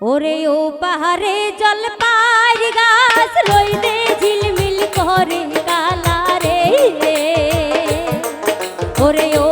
ওরে ও পাহাড়ে জল পার গাছ রইদে ঝিলমিল করে কালারে ওরে ও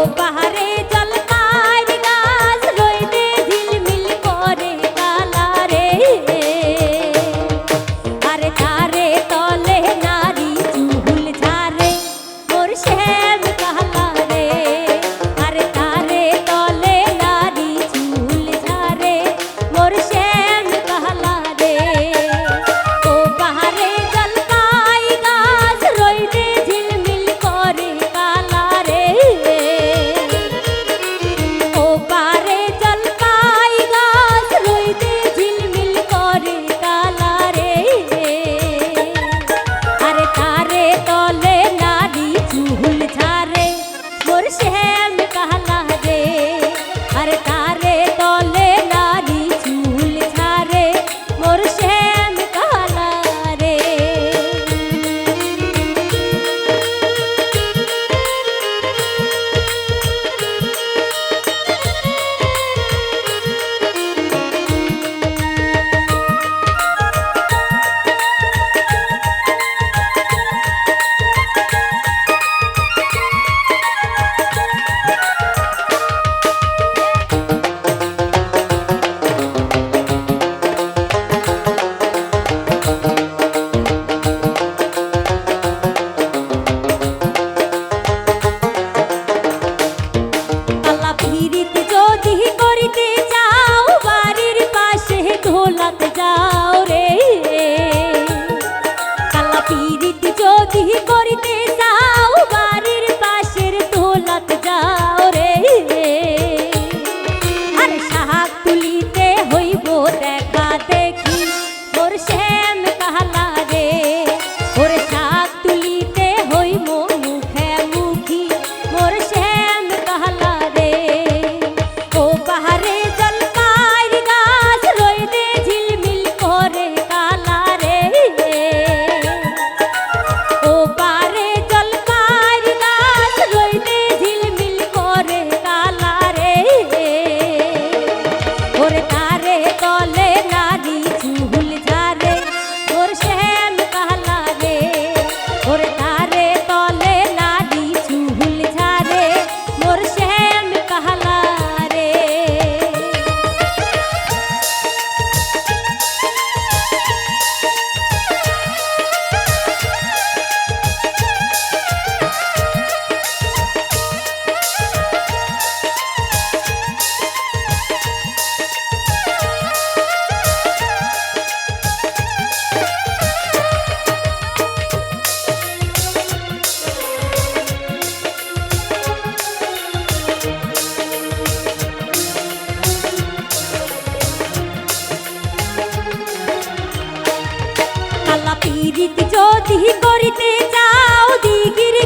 পীড়িত যদি করিতে যাও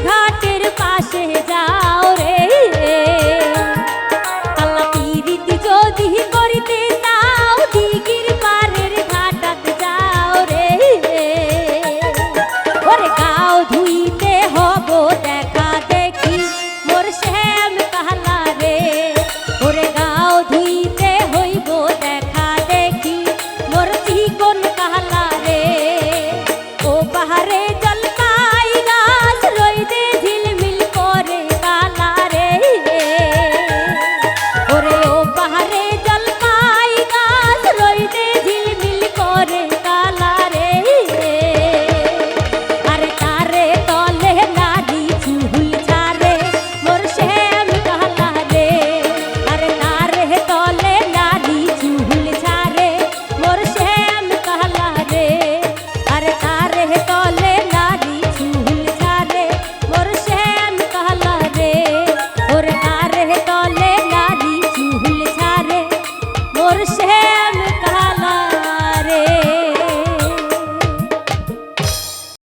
ঘাটের পাশে যাও রে।